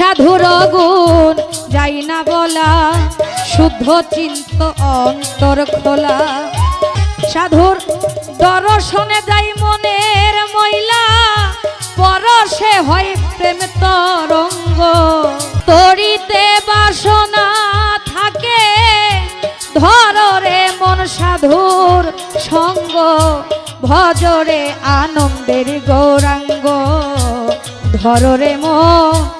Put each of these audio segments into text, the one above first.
সাধুর গুণ যাই না বলা, শুদ্ধ চিন্ত অন্তর খোলা। সাধুর দর্শনে যাই মনের ময়লা, পরশে হয় প্রেম তরঙ্গ। তরিতে বাসনা থাকে ধররে মন সাধুর সঙ্গ, ভজরে আনন্দের গৌরাঙ্গ। ধররে মন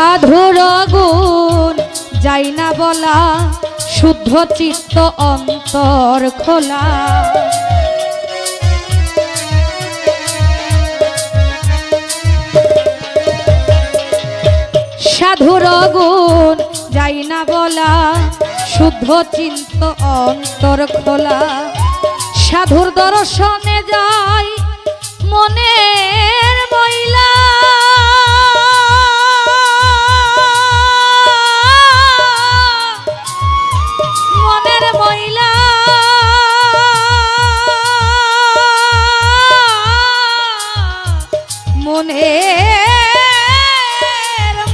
সাধুর গুণ, যাই না বলা, শুদ্ধ চিত্ত অন্তর খোলা। সাধুর গুণ, যাই না বলা, শুদ্ধ চিন্ত অন্তর খোলা। সাধুর দর্শনে যাই মনের ময়লা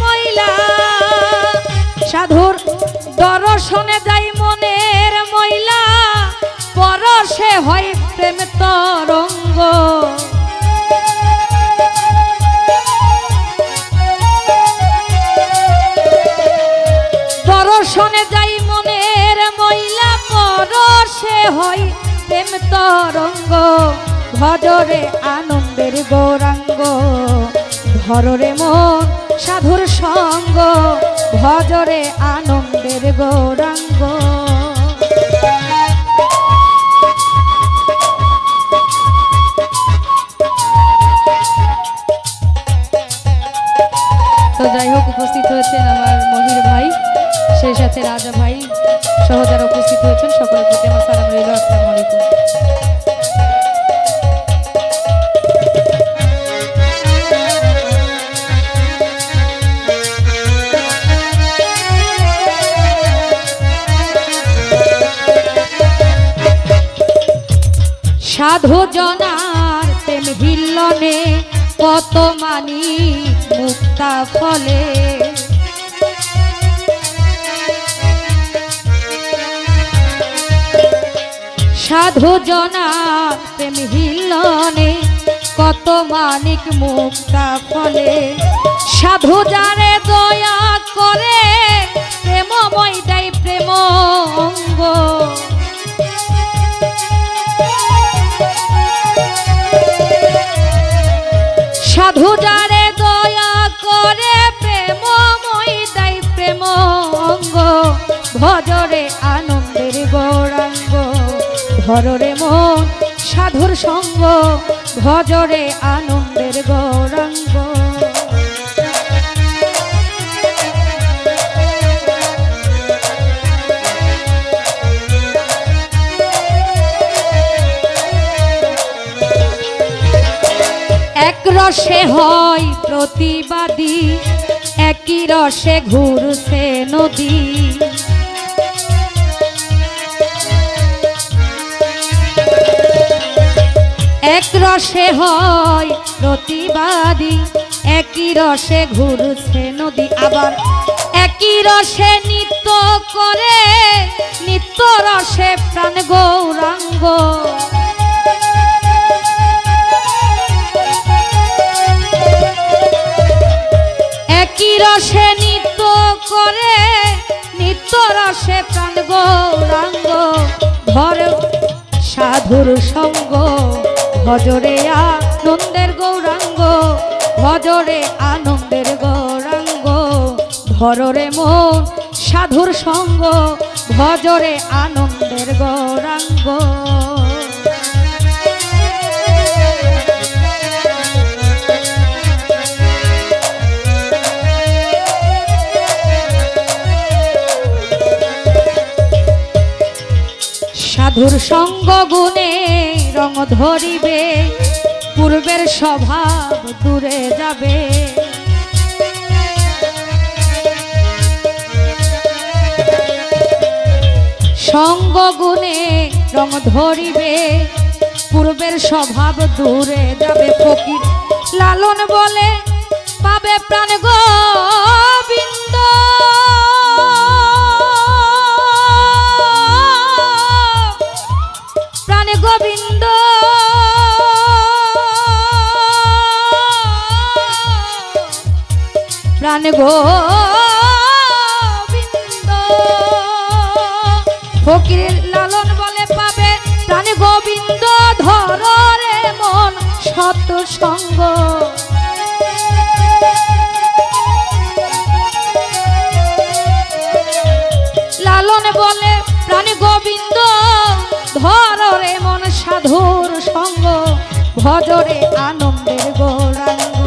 ময়লা। সাধুর দর্শনে যাই মনের ময়লা। পরশে হয় প্রেম তরঙ্গ। দর্শনে যাই মনের ময়লা। পরশে হয় প্রেম তরঙ্গ। ভজরে গৌরাঙ্গ ধররে মন, সাধুর সঙ্গ, ভজরে আনন্দের গৌরাঙ্গ। তো যাই হোক, উপস্থিত হয়েছেন আমার মহির ভাই, সেই সাথে রাজা ভাই সহ যারা উপস্থিত হয়েছেন, সকলের প্রতি আমার সালাম রইল। আসসালামু আলাইকুম। সাধু জনার প্রেম হিল্লনে কত মানি মুক্তা ফলে। সাধু জনার প্রেম হিল্লনে কত মানিক মুক্তা ফলে। সাধু যারে দয়া করে ধররে মন, সাধুর সঙ্গ, ভজরে আনন্দের গৌরাঙ্গ। এক রসে হয় প্রতিবাদী, একই রসে ঘুরছে নদী। এক রসে হয় প্রতিবাদী একই রসে ঘুরছে নদী আবার। একই রসে নৃত্য করে, নিত্য রসে প্রাণ গৌরাঙ্গ। একই রসে নৃত্য করে, নিত্য রসে প্রাণ গৌরাঙ্গ। ধর সাধুর সঙ্গ। ভজরে আনন্দের গৌরাঙ্গ, ভজরে আনন্দের গৌরাঙ্গ। ধররে মন সাধুর সঙ্গ, ভজরে আনন্দের গৌরাঙ্গ। সাধুর সঙ্গ গুণে রং ধরিবে, পূর্বের স্বভাব দূরে যাবে। সঙ্গ গুণে রং ধরিবে, পূর্বের স্বভাব দূরে যাবে। ফকির লালন বলে, পাবে প্রাণ গোবিন্দ প্রাণ গোবিন্দ। ফকির লালন বলে পাবে প্রাণ গোবিন্দ, ধরে মন সত সঙ্গ। লালন বলে প্রাণ গোবিন্দ, ধরে মন সাধুর সঙ্গ। ভজরে আনন্দের গৌরাঙ্গ,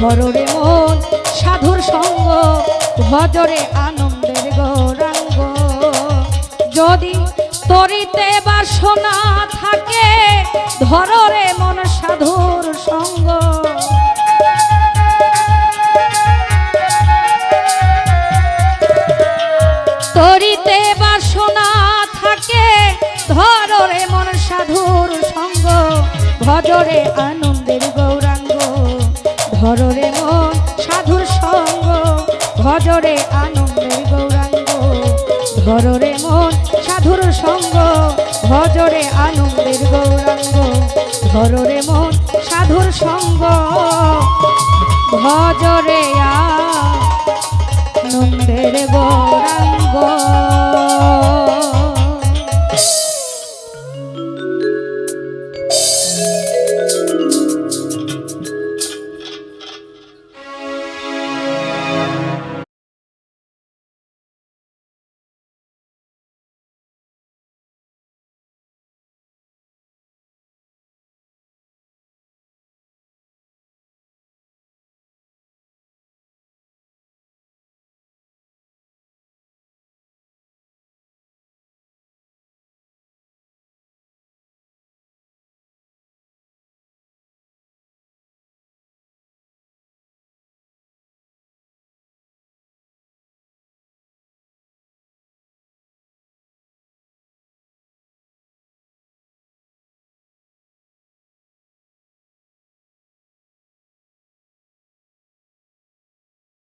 ধরে মন সাধুর সঙ্গ ভজরে আনন্দের গৌরাঙ্গ। যদি তরিতে বাসনা থাকে ধরে মন সাধুর সঙ্গ। তরিতে বাসনা থাকে ধরে মন সাধুর সঙ্গ। ভজরে আনন্দের গৌরাঙ্গ ধরে মন সাধুর সঙ্গ। ভজরে আনন্দের গৌরাঙ্গ ধরে মন সাধুর সঙ্গ, ভজরে আনন্দের গৌরাঙ্গ ধরে মন সাধুর সঙ্গ, ভজরে আনন্দের